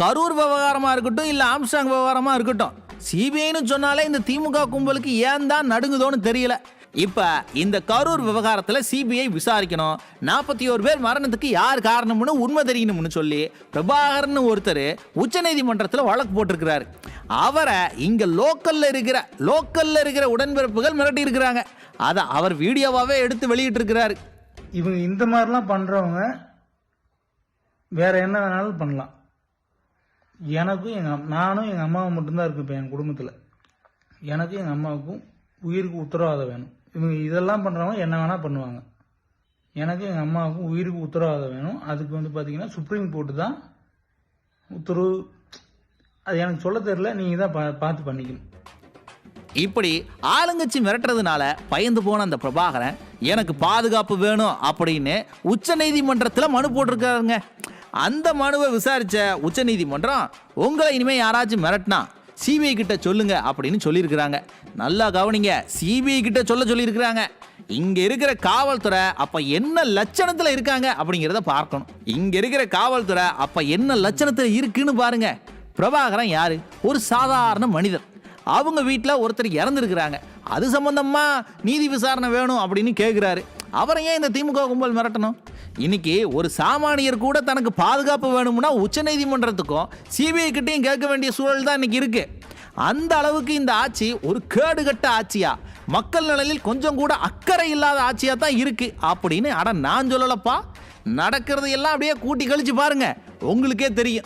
கரூர் விவகாரமா இருக்கட்டும் இல்ல ஆம்ஸ்டாங் விவகாரமா இருக்கட்டும். சிபிஐன்னு சொன்னாலே இந்த திமுக கும்பலுக்கு ஏன் தான் நடுங்குதோன்னு தெரியல. இப்ப இந்த கரூர் விவகாரத்துல சிபிஐ விசாரிக்கணும். நாற்பத்தி ஒரு பேர் மரணத்துக்கு யார் காரணம்னு உண்மை தெரியணும்னு சொல்லி பிரபாகரன் ஒருத்தர் உச்சநீதிமன்றத்தில் வழக்கு போட்டிருக்கிறாரு. அவரை இங்க லோக்கல்ல இருக்கிற லோக்கல்ல இருக்கிற உடன்பிறப்புகள் மிரட்டி இருக்கிறாங்க. அதை அவர் வீடியோவாவே எடுத்து வெளியிட்டு இருக்கிறாரு இவங்க இந்த மாதிரிலாம் பண்றவங்க வேற என்ன வேணாலும் பண்ணலாம். எனக்கும் எங்கள் அம்- நானும் எங்கள் அம்மாவும் மட்டும்தான் இருக்கு இப்போ என் குடும்பத்தில். எனக்கும் எங்கள் அம்மாவுக்கும் உயிருக்கு உத்தரவாதம் வேணும். இவங்க இதெல்லாம் பண்ணுறவங்க என்ன வேணால் பண்ணுவாங்க. எனக்கு எங்கள் அம்மாவுக்கும் உயிருக்கு உத்தரவாதம் வேணும். அதுக்கு வந்து பார்த்தீங்கன்னா சுப்ரீம் கோர்ட்டு தான் உத்தரவு. அது எனக்கு சொல்ல தெரியல. நீங்கள் தான் பா- பார்த்து பண்ணிக்கணும். இப்படி ஆளுங்கட்சி மிரட்டுறதுனால பயந்து போன அந்த பிரபாகரன் எனக்கு பாதுகாப்பு வேணும் அப்படின்னு உச்சநீதிமன்றத்தில் மனு போட்டிருக்காருங்க. அந்த மனுவை விசாரிச்ச உச்சநீதிமன்றம் உங்களை இனிமே யாராச்சும் மிரட்டினா சிபிஐ கிட்ட சொல்லுங்க அப்படின்னு சொல்லியிருக்கிறாங்க. நல்லா கவனிங்க சிபிஐ கிட்ட சொல்ல சொல்லியிருக்கிறாங்க. இங்க இருக்கிற காவல்துறை அப்ப என்ன லட்சணத்துல இருக்காங்க அப்படிங்கிறத பார்க்கணும். இங்க இருக்கிற காவல்துறை அப்ப என்ன லட்சணத்துல இருக்குன்னு பாருங்க. பிரபாகரன் யாரு? ஒரு சாதாரண மனிதர் அவங்க வீட்டில் ஒருத்தர் இறந்துருக்கிறாங்க. அது சம்பந்தமா நீதி விசாரணை வேணும் அப்படின்னு கேட்குறாரு அவரை ஏன் இந்த திமுக கும்பல் மிரட்டணும்? இன்னைக்கு ஒரு சாமானியர் கூட தனக்கு பாதுகாப்பு வேணும்னா உச்சநீதிமன்றத்துக்கும் சிபிஐ கிட்டையும் கேட்க வேண்டிய சூழல் தான் இன்னைக்கு இருக்கு. அந்த அளவுக்கு இந்த ஆட்சி ஒரு கேடுகட்ட ஆட்சியா? மக்கள் நலனில் கொஞ்சம் கூட அக்கறை இல்லாத ஆட்சியா தான் இருக்கு. அப்படின்னு அட நான் சொல்லலப்பா. நடக்கிறது எல்லாம் அப்படியே கூட்டி கழிச்சு பாருங்க. உங்களுக்கே தெரியும்.